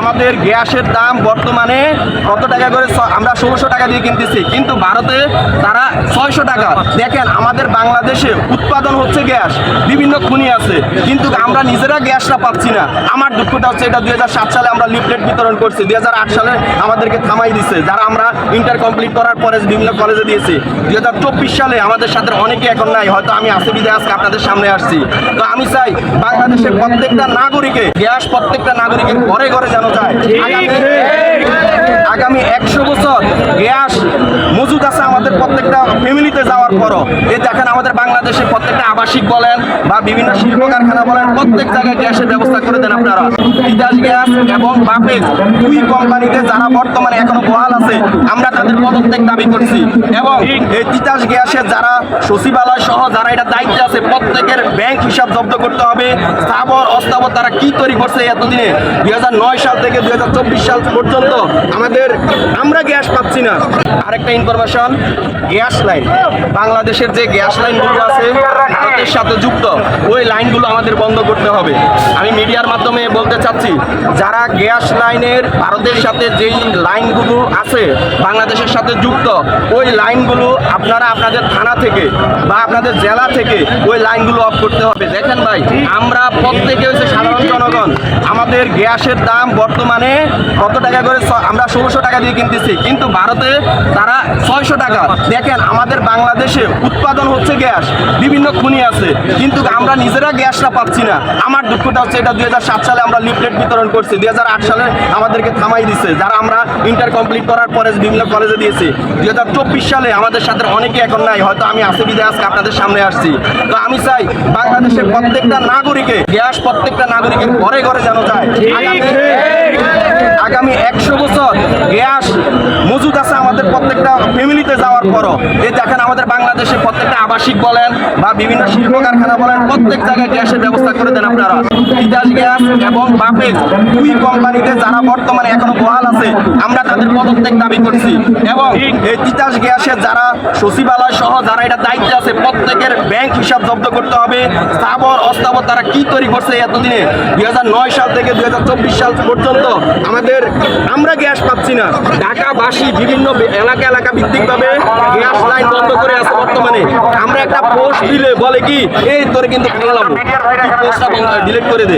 আমাদের গ্যাসের দাম বর্তমানে কত টাকা করে আমরা ষোলোশো টাকা দিয়ে কিনতেছি, কিন্তু ভারতে তারা ছয়শো টাকা। দেখেন, আমাদের বাংলাদেশে উৎপাদন হচ্ছে গ্যাস, বিভিন্ন খুনি আছে, কিন্তু আমরা নিজেরা গ্যাসটা পাচ্ছি না। আমার দুঃখটা হচ্ছে এটা দুই হাজার সাত সালে আমরা লিফলেট বিতরণ করছি, দুই হাজার আট সালে আমাদেরকে থামাই দিছে, যারা আমরা ইন্টার কমপ্লিট করার পরে বিভিন্ন কলেজে দিয়েছি। দুই হাজার চব্বিশ সালে আমাদের সাথে অনেকে এখন নাই, হয়তো আমি আসে বিদে আজকে আপনাদের সামনে আসছি। তো আমি চাই বাংলাদেশের প্রত্যেকটা নাগরিকে, গ্যাস প্রত্যেকটা নাগরিকের ঘরে ঘরে যেন যায় আগামী- আগামী একশো বছর গ্যাস মজুদ আছে আমাদের প্রত্যেকটা ফ্যামিলিতে যাওয়ার পরও এই দেখেন আমাদের বাংলাদেশে প্রত্যেকটা আবাসিক বলেন বা বিভিন্ন শিল্প কারখানা বলেন, প্রত্যেক জায়গায় গ্যাসের ব্যবস্থা করে দেন আপনারা। তিতাস গ্যাস এবং বাপেজ দুই কোম্পানিতে যারা বর্তমানে এখনও বহাল আছে, আমরা তাদের পদত্যাগ দাবি করছি। এবং এই তিতাস গ্যাসের যারা সচিবালয় সহ যারা এটা দায়িত্বে আছে, প্রত্যেকের ব্যাংক হিসাব জব্দ করতে হবে। স্থাবর, অস্থাবর তারা কি তৈরি করছে এতদিনে? দুই হাজার নয় সাল থেকে দুই হাজার চব্বিশ সাল পর্যন্ত আমাদের আমরা গ্যাস পাচ্ছি না। আরেকটা ইনফরমেশন গ্যাস লাইন। বাংলাদেশের যে গ্যাস লাইনগুলো আছে, ভারতের সাথে যুক্ত, ওই লাইনগুলো আমাদের বন্ধ করতে হবে। আমি মিডিয়ার মাধ্যমে বলতে চাচ্ছি, যারা গ্যাস লাইনের, ভারতের সাথে যেই লাইনগুলো আছে, বাংলাদেশের সাথে যুক্ত, ওই লাইনগুলো আপনারা আপনাদের থানা থেকে বা আপনাদের জেলা থেকে ওই লাইনগুলো অফ করতে হবে। দেখেন ভাই, আমরা প্রত্যেকে হচ্ছে জনগণ আমাদের গ্যাসের দাম বর্তমানে কত টাকা করে আমরা ষোলোশো টাকা দিয়ে কিনতেছি, কিন্তু ভারতে তারা ছয়শো টাকা। দেখেন, আমাদের বাংলাদেশে উৎপাদন হচ্ছে গ্যাস, বিভিন্ন খুনি আছে, কিন্তু আমরা নিজেরা গ্যাসটা পাচ্ছি না। আমার দুঃখটা হচ্ছে এটা দুই হাজার সাত সালে আমরা লিফলেট বিতরণ করছি, দুই হাজার আট সালে আমাদেরকে থামাই দিছে, যারা আমরা ইন্টার কমপ্লিট করার পরে বিভিন্ন কলেজে দিয়েছি। দুই হাজার চব্বিশ সালে আমাদের সাথে অনেকে এখন নাই, হয়তো আমি আসে বিদে আজকে আপনাদের সামনে আসছি। তো আমি চাই বাংলাদেশের প্রত্যেকটা নাগরিকে, গ্যাস প্রত্যেকটা নাগরিকের ঘরে ঘরে যেন যায়। আগামী- একশো বছর গ্যাস আমাদের প্রত্যেকটা ফ্যামিলিতে যাওয়ার পরও, এই দেখেন আমাদের বাংলাদেশে প্রত্যেকটা আবাসিক বলেন বা বিভিন্ন শিল্প কারখানা বলেন, প্রত্যেক জায়গায় গ্যাসের ব্যবস্থা করে দেন আপনারা। তিতাস গ্যাস এবং বাপেজ দুই কোম্পানিতে যারা বর্তমানে এখনও বহাল আছে, আমরা তাদের পদত্যাগ দাবি করছি। এবং এই তিতাস গ্যাসের যারা সচিবালয় সহ যারা এটা দায়িত্বে আছে, প্রত্যেকের ব্যাংক হিসাব জব্দ করতে হবে। স্থাবর, অস্থাবর তারা কি তৈরি করছে এতদিনে? দুই হাজার নয় সাল থেকে দুই হাজার চব্বিশ সাল পর্যন্ত আমাদের আমরা গ্যাস পাচ্ছি না। ঢাকাবাসী বিভিন্ন এলাকা এলাকা ভিত্তিকভাবে গ্যাস লাইন বন্ধ করে আছে বর্তমানে। আমরা একটা পোস্ট দিলে বলে কি, এই তোরে কিন্তু পোস্টটা ডিলিট করে দে।